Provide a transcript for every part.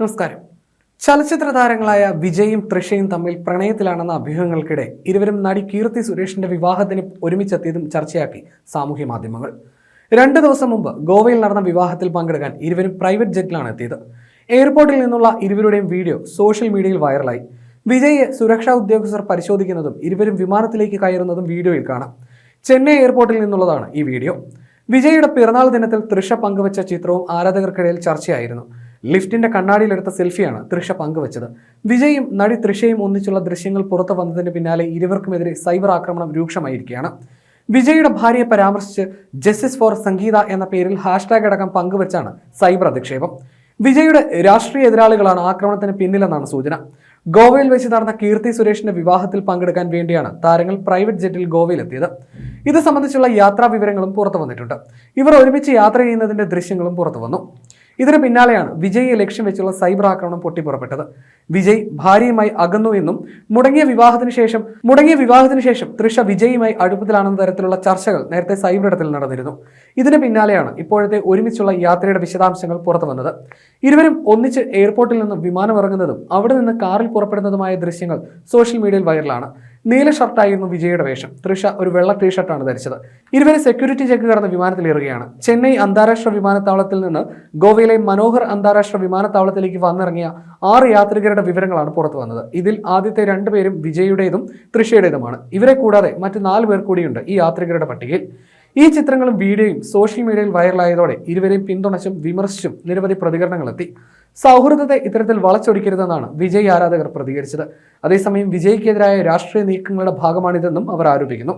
നമസ്കാരം. ചലച്ചിത്ര താരങ്ങളായ വിജയും തൃഷയും തമ്മിൽ പ്രണയത്തിലാണെന്ന അഭ്യൂഹങ്ങൾക്കിടെ ഇരുവരും നടി കീർത്തി സുരേഷിന്റെ വിവാഹത്തിന് ഒരുമിച്ചെത്തിയതും ചർച്ചയാക്കി സാമൂഹ്യ മാധ്യമങ്ങൾ. രണ്ട് ദിവസം മുമ്പ് ഗോവയിൽ നടന്ന വിവാഹത്തിൽ പങ്കെടുക്കാൻ ഇരുവരും പ്രൈവറ്റ് ജെറ്റിലാണ് എത്തിയത്. എയർപോർട്ടിൽ നിന്നുള്ള ഇരുവരുടെയും വീഡിയോ സോഷ്യൽ മീഡിയയിൽ വൈറലായി. വിജയെ സുരക്ഷാ ഉദ്യോഗസ്ഥർ പരിശോധിക്കുന്നതും ഇരുവരും വിമാനത്തിലേക്ക് കയറുന്നതും വീഡിയോയിൽ കാണാം. ചെന്നൈ എയർപോർട്ടിൽ നിന്നുള്ളതാണ് ഈ വീഡിയോ. വിജയുടെ പിറന്നാൾ ദിനത്തിൽ തൃഷ പങ്കുവച്ച ചിത്രവും ആരാധകർക്കിടയിൽ ചർച്ചയായിരുന്നു. ലിഫ്റ്റിന്റെ കണ്ണാടിയിലെടുത്ത സെൽഫിയാണ് തൃഷ പങ്കുവച്ചത്. വിജയും നടി തൃഷയും ഒന്നിച്ചുള്ള ദൃശ്യങ്ങൾ പുറത്തു വന്നതിന് പിന്നാലെ ഇരുവർക്കുമെതിരെ സൈബർ ആക്രമണം രൂക്ഷമായിരിക്കുകയാണ്. വിജയുടെ ഭാര്യയെ പരാമർശിച്ച് ജസ്റ്റിസ് ഫോർ സംഗീത എന്ന പേരിൽ ഹാഷ്ടാഗ് അടക്കം പങ്കുവച്ചാണ് സൈബർ അധിക്ഷേപം. വിജയുടെ രാഷ്ട്രീയ എതിരാളികളാണ് ആക്രമണത്തിന് പിന്നിലെന്നാണ് സൂചന. ഗോവയിൽ വെച്ച് നടന്ന കീർത്തി സുരേഷിന്റെ വിവാഹത്തിൽ പങ്കെടുക്കാൻ വേണ്ടിയാണ് താരങ്ങൾ പ്രൈവറ്റ് ജെറ്റിൽ ഗോവയിലെത്തിയത്. ഇത് സംബന്ധിച്ചുള്ള യാത്രാ വിവരങ്ങളും പുറത്തു വന്നിട്ടുണ്ട്. ഇവർ ഒരുമിച്ച് യാത്ര ചെയ്യുന്നതിന്റെ ദൃശ്യങ്ങളും പുറത്തു വന്നു. ഇതിന് പിന്നാലെയാണ് വിജയിയെ ലക്ഷ്യം വെച്ചുള്ള സൈബർ ആക്രമണം പൊട്ടിപ്പുറപ്പെട്ടത്. വിജയ് ഭാര്യയുമായി അകന്നു എന്നും മുടങ്ങിയ വിവാഹത്തിന് ശേഷം മുടങ്ങിയ വിവാഹത്തിന് ശേഷം തൃഷ വിജയുമായി അടുപ്പത്തിലാണെന്ന തരത്തിലുള്ള ചർച്ചകൾ നേരത്തെ സൈബർ ഇടത്തിൽ നടന്നിരുന്നു. ഇതിന് പിന്നാലെയാണ് ഇപ്പോഴത്തെ ഒരുമിച്ചുള്ള യാത്രയുടെ വിശദാംശങ്ങൾ പുറത്തു വന്നത്. ഇരുവരും ഒന്നിച്ച് എയർപോർട്ടിൽ നിന്നും വിമാനം ഇറങ്ങുന്നതും അവിടെ നിന്ന് കാറിൽ പുറപ്പെടുന്നതുമായ ദൃശ്യങ്ങൾ സോഷ്യൽ മീഡിയയിൽ വൈറലാണ്. നീല ഷർട്ടായിരുന്നു വിജയുടെ വേഷം. തൃഷ ഒരു വെള്ള ടീഷർട്ടാണ് ധരിച്ചത്. ഇരുവരും സെക്യൂരിറ്റി ചെക്ക് കടന്ന് വിമാനത്തിലേറുകയാണ് ചെന്നൈ അന്താരാഷ്ട്ര വിമാനത്താവളത്തിൽ നിന്ന് ഗോവയിലെ മനോഹർ അന്താരാഷ്ട്ര വിമാനത്താവളത്തിലേക്ക് വന്നിറങ്ങിയ ആറ് യാത്രികരുടെ വിവരങ്ങളാണ് പുറത്തു വന്നത്. ഇതിൽ ആദ്യത്തെ രണ്ടുപേരും വിജയുടേതും തൃഷയുടേതുമാണ്. ഇവരെ കൂടാതെ മറ്റ് നാല് പേർ കൂടിയുണ്ട് ഈ യാത്രികരുടെ പട്ടികയിൽ. ഈ ചിത്രങ്ങളും വീഡിയോയും സോഷ്യൽ മീഡിയയിൽ വൈറലായതോടെ ഇരുവരെയും പിന്തുണച്ചും വിമർശിച്ചും നിരവധി പ്രതികരണങ്ങളെത്തി. സൗഹൃദത്തെ ഇത്തരത്തിൽ വളച്ചൊടിക്കരുതെന്നാണ് വിജയ് ആരാധകർ പ്രതികരിച്ചത്. അതേസമയം വിജയ്ക്കെതിരായ രാഷ്ട്രീയ നീക്കങ്ങളുടെ ഭാഗമാണിതെന്നും അവർ ആരോപിക്കുന്നു.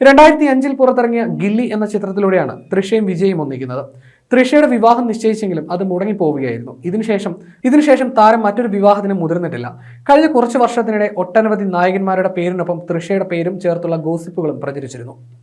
രണ്ടായിരത്തി അഞ്ചിൽ പുറത്തിറങ്ങിയ ഗില്ലി എന്ന ചിത്രത്തിലൂടെയാണ് തൃഷയും വിജയും ഒന്നിക്കുന്നത്. തൃഷയുടെ വിവാഹം നിശ്ചയിച്ചെങ്കിലും അത് മുടങ്ങിപ്പോവുകയായിരുന്നു. ഇതിനുശേഷം ഇതിനുശേഷം താരം മറ്റൊരു വിവാഹത്തിന് മുതിർന്നിട്ടില്ല. കഴിഞ്ഞ കുറച്ച് വർഷത്തിനിടെ ഒട്ടനവധി നായകന്മാരുടെ പേരിനൊപ്പം തൃഷയുടെ പേരും ചേർത്തുള്ള ഗോസിപ്പുകളും പ്രചരിച്ചിരുന്നു.